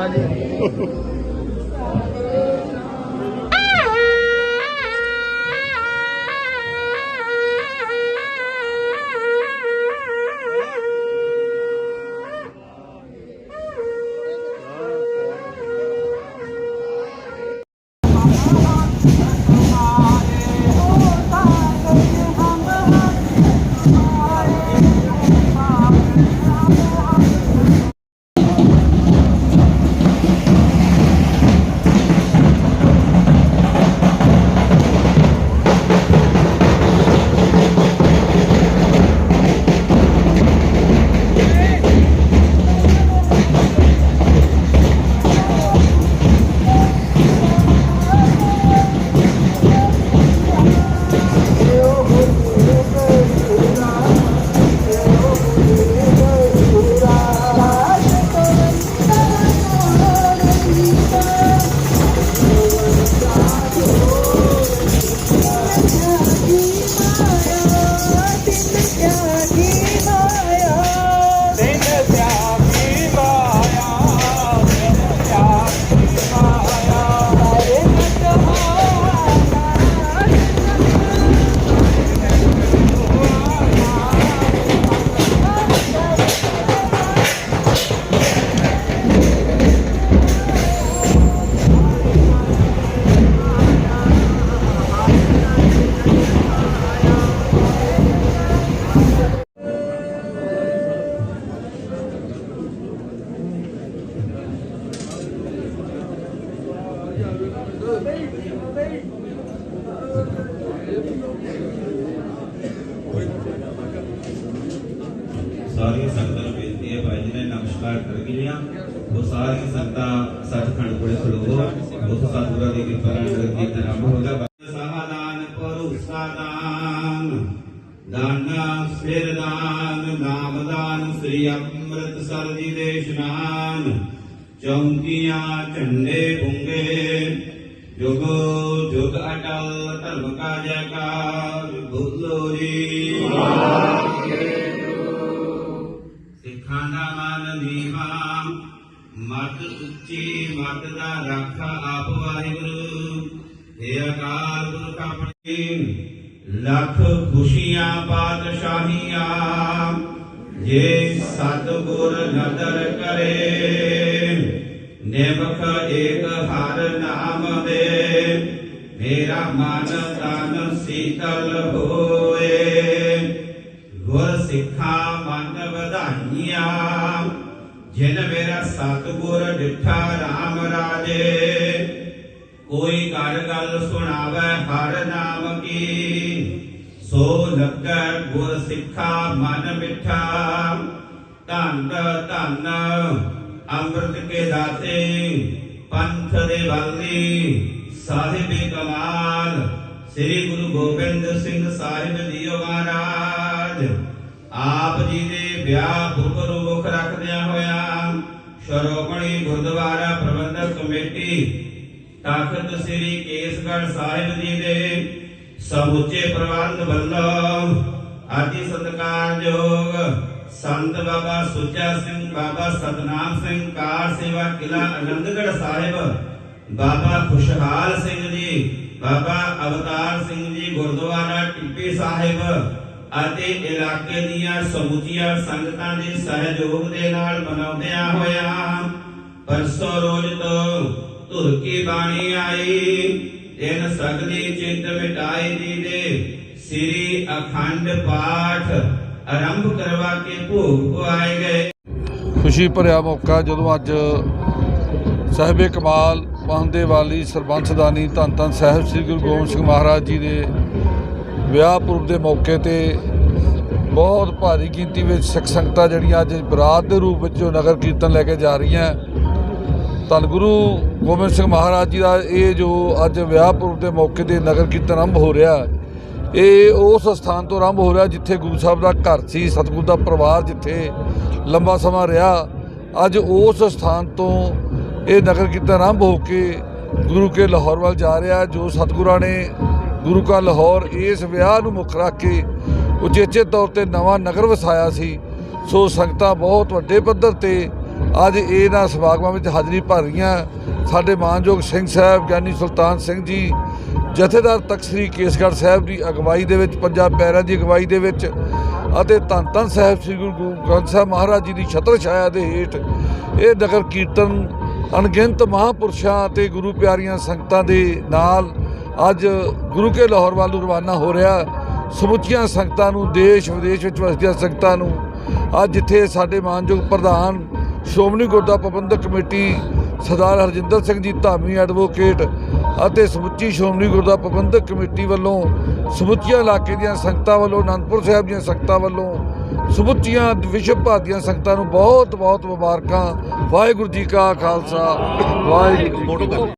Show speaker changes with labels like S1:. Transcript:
S1: 感じ。
S2: ਸਾਰੀਆਂ ਸੰਗਤਾਂ ਨੂੰ ਬੇਨਤੀ ਹੈ ਭਾਈ ਜੀ ਨੇ ਨਮਸਕਾਰ ਕਰ ਗਈਆਂ ਉਹ ਸਾਰੀਆਂ ਸੰਗਤਾਂ ਸੱਚਖੰਡ ਕੋਲੇ ਖੜੋ ਉਸ ਸਤਿਗੁਰਾਂ ਦੀ ਕਿਰਪਾ ਨਾਲ ਨਗਰ ਕੀਰਤਨ ਆਰੰਭ ਹੋਗਾ ਸਾਹਦਾਨ ਪਰੁਸਾ ਦਾਨ ਦਾਨਾ ਸਿਰ ਦਾਨ ਨਾਮ ਦਾਨ ਸ੍ਰੀ ਅੰਮ੍ਰਿਤਸਰ ਜੀ ਦੇ ਇਸ਼ਨਾਨ ਚੌਂਕੀਆਂ ਝੰਡੇ ਬੁੰਗੇ ਜੁਗ ਜੁਗ ਅਟਲ ਧਰਮ ਕਾ ਜੈਕਾਰ ਬੋਲੋ ਜੀ। ਸਿੱਖਾਂ ਦਾ ਮਨ ਨੀਵਾ, ਮਤ ਉੱਚੀ ਮਤ ਦਾ ਰੱਖ ਆਪ ਵਾਹਿਗੁਰੂ। ਏ ਅਕਾਲ ਪੁਰਖ ਆਪਣੀ ਲੱਖ ਖੁਸ਼ੀਆਂ ਪਾਤਸ਼ਾਹੀਆਂ, ਜੇ ਸਤਿਗੁਰ ਨਦਰ ਕਰੇ। ਨਿਮਖ ਏਕ ਹਰ ਨਾਮ ਦੇ, ਮੇਰਾ ਮਨ ਤਨ ਸੀਤਲ ਹੋਏ। ਗੁਰ ਸਿੱਖਾ ਮਨ ਵਧਾਈਆਂ, ਜਿਨ ਮੇਰਾ ਸਤਿਗੁਰ ਡਿਠਾ RAM ਰਾਜੇ। ਕੋਈ ਕਰ ਗੱਲ ਸੁਣਾਵੇ ਹਰ ਨਾਮ ਕੀ, ਸੋ ਲੱਗੈ ਗੁਰ ਸਿੱਖਾ ਮਨ ਮਿੱਠਾ। ਧੰਨ ਧੰਨ ਅੰਮ੍ਰਿਤ ਕੇ ਦਾਤੇ, ਪੰਥ ਦੇ ਵਾਲੀ ਸਾਹਿਬ ਕਮਾਲ। ਸ੍ਰੀ ਗੁਰੂ ਗੋਬਿੰਦ ਸਿੰਘ ਸਾਹਿਬ ਜੀਓ ਮਹਾਰਾਜ। ਆਪ ਜੀ ਦੇ ਵਿਆਹ ਪੁਰਖ ਨੂੰ ਰੱਖਦਿਆਂ ਹੋਇਆ ਸ਼੍ਰੋਮਣੀ ਗੁਰਦੁਆਰਾ ਪ੍ਰਬੰਧਕ ਕਮੇਟੀ, ਤਖਤ ਸ੍ਰੀ ਕੇਸਗੜ੍ਹ ਸਾਹਿਬ ਜੀ ਦੇ ਸਮੁੱਚੇ ਪ੍ਰਬੰਧ ਵੱਲੋਂ ਆਦੀ ਸਤਿਕਾਰਯੋਗ ਸੰਤ ਬਾਬਾ ਸੁੱਚਾ ਸਿੰਘ, ਬਾਬਾ ਸਤਨਾਮ ਸਿੰਘ, ਕਾਰ ਸੇਵਾ ਕਿਲਾ ਆਨੰਦਗੜ੍ਹ ਸਾਹਿਬ, ਬਾਬਾ ਖੁਸ਼ਹਾਲ ਸਿੰਘ ਜੀ, ਬਾਬਾ ਅਵਤਾਰ ਸਿੰਘ ਜੀ, ਗੁਰਦੁਆਰਾ ਟਿੱਪੀ ਸਾਹਿਬ ਅਤੇ ਇਲਾਕੇ ਦੀਆਂ ਸਮੁੱਚੀਆਂ ਸੰਗਤਾਂ ਦੇ ਸਹਿਯੋਗ ਦੇ ਨਾਲ ਮਨਾਉਂਦਿਆਂ ਹੋਇਆ ਪਰਸੋਂ ਰੋਜ਼ ਤੋਂ ਧੁਰ ਕੀ ਬਾਣੀ ਆਈ। ਦਿਨ ਸਗਲੀ ਚਿੰਤ ਮਿਟਾਈ ਦੀ ਦੇ ਸ੍ਰੀ ਅਖੰਡ ਪਾਠ ਆਰੰਭ ਕਰਵਾ ਕੇ ਭੋਗ ਪਵਾਏ ਗਏ
S3: ਖੁਸ਼ੀ ਭਰਿਆ ਮੌਕਾ ਜਦੋਂ ਅੱਜ ਸਾਹਿਬੇ ਕਮਾਲ ਪਾਉਂਦੇ ਵਾਲੀ ਸਰਬੰਸਦਾਨੀ ਧੰਨ ਧੰਨ ਸਾਹਿਬ ਸ੍ਰੀ ਗੁਰੂ ਗੋਬਿੰਦ ਸਿੰਘ ਮਹਾਰਾਜ ਜੀ ਦੇ ਵਿਆਹ ਪੁਰਬ ਦੇ ਮੌਕੇ ਤੇ ਬਹੁਤ ਭਾਰੀ ਗਿਣਤੀ ਵਿੱਚ ਸਿੱਖ ਸੰਗਤਾਂ ਜਿਹੜੀਆਂ ਅੱਜ ਬਰਾਤ ਦੇ ਰੂਪ ਵਿੱਚ ਜੋ ਨਗਰ ਕੀਰਤਨ ਲੈ ਕੇ ਜਾ ਰਹੀਆਂ। ਧੰਨ ਗੁਰੂ ਗੋਬਿੰਦ ਸਿੰਘ ਮਹਾਰਾਜ ਜੀ ਦਾ ਇਹ ਜੋ ਅੱਜ ਵਿਆਹ ਪੁਰਬ ਦੇ ਮੌਕੇ ਤੇ ਨਗਰ ਕੀਰਤਨ ਆਰੰਭ ਹੋ ਰਿਹਾ ਇਹ ਉਸ ਸਥਾਨ ਤੋਂ ਆਰੰਭ ਹੋ ਰਿਹਾ ਜਿੱਥੇ ਗੁਰੂ ਸਾਹਿਬ ਦਾ ਘਰ ਸੀ, ਸਤਿਗੁਰੂ ਦਾ ਪਰਿਵਾਰ ਜਿੱਥੇ ਲੰਬਾ ਸਮਾਂ ਰਿਹਾ। ਅੱਜ ਉਸ ਸਥਾਨ ਤੋਂ ਇਹ ਨਗਰ ਕੀਰਤਨ ਆਰੰਭ ਹੋ ਕੇ ਗੁਰੂ ਕੇ ਲਾਹੌਰ ਵੱਲ ਜਾ ਰਿਹਾ ਜੋ ਸਤਿਗੁਰਾਂ ਨੇ ਗੁਰੂ ਕਾ ਲਾਹੌਰ ਇਸ ਵਿਆਹ ਨੂੰ ਮੁੱਖ ਰੱਖ ਕੇ ਉਚੇਚੇ ਤੌਰ ਤੇ ਨਵਾਂ ਨਗਰ ਵਸਾਇਆ ਸੀ। ਸੋ ਸੰਗਤਾਂ ਬਹੁਤ ਵੱਡੇ ਪੱਧਰ ਤੇ ਅੱਜ ਇਹਨਾਂ ਸਮਾਗਮਾਂ ਵਿੱਚ ਹਾਜ਼ਰੀ ਭਰ ਰਹੀਆਂ। ਸਾਡੇ ਮਾਨਯੋਗ ਸਿੰਘ ਸਾਹਿਬ, ਗਿਆਨੀ ਸੁਲਤਾਨ ਸਿੰਘ ਜੀ ਜਥੇਦਾਰ ਤਖਤ ਸ੍ਰੀ ਕੇਸਗੜ੍ਹ ਸਾਹਿਬ ਦੀ ਅਗਵਾਈ ਦੇ ਵਿੱਚ ਪੰਜਾਬ ਪੈਰਾਂ ਦੀ ਅਗਵਾਈ ਦੇ ਵਿੱਚ ਅਤੇ ਧੰਨ ਧੰਨ ਸਾਹਿਬ ਸ੍ਰੀ ਗੁਰੂ ਗੋ- ਗ੍ਰੰਥ ਸਾਹਿਬ ਮਹਾਰਾਜ ਜੀ ਦੀ ਛਤਰ ਛਾਇਆ ਦੇ ਹੇਠ ਇਹ ਨਗਰ ਕੀਰਤਨ ਅਣਗਿਣਤ ਮਹਾਂਪੁਰਸ਼ਾਂ ਅਤੇ ਗੁਰੂ ਪਿਆਰੀਆਂ ਸੰਗਤਾਂ ਦੇ ਨਾਲ ਅੱਜ ਗੁਰੂ ਕੇ ਲਾਹੌਰ ਵੱਲ ਨੂੰ ਰਵਾਨਾ ਹੋ ਰਿਹਾ, ਸਮੁੱਚੀਆਂ ਸੰਗਤਾਂ ਨੂੰ, ਦੇਸ਼ ਵਿਦੇਸ਼ ਵਿੱਚ ਵਸਦੀਆਂ ਸੰਗਤਾਂ ਨੂੰ, ਅੱਜ ਜਿੱਥੇ ਸਾਡੇ ਮਾਨਯੋਗ ਪ੍ਰਧਾਨ ਸ਼੍ਰੋਮਣੀ ਗੁਰਦੁਆਰਾ ਪ੍ਰਬੰਧਕ ਕਮੇਟੀ ਸਰਦਾਰ ਹਰਜਿੰਦਰ ਸਿੰਘ ਜੀ ਧਾਮੀ ਐਡਵੋਕੇਟ ਅਤੇ ਸਮੁੱਚੀ ਸ਼੍ਰੋਮਣੀ ਗੁਰਦੁਆਰਾ ਪ੍ਰਬੰਧਕ ਕਮੇਟੀ ਵੱਲੋਂ ਸਮੁੱਚੀਆਂ ਇਲਾਕੇ ਦੀਆਂ ਸੰਗਤਾਂ ਵੱਲੋਂ, ਅਨੰਦਪੁਰ ਸਾਹਿਬ ਦੀਆਂ ਸੰਗਤਾਂ ਵੱਲੋਂ, ਸਮੁੱਚੀਆਂ ਵਿਸ਼ਵ ਭਰ ਦੀਆਂ ਸੰਗਤਾਂ ਨੂੰ ਬਹੁਤ ਬਹੁਤ ਮੁਬਾਰਕਾਂ। ਵਾਹਿਗੁਰੂ ਜੀ ਕਾ ਖਾਲਸਾ, ਵਾਹਿਗੁਰੂ ਜੀ ਕੀ ਫਤਿਹ।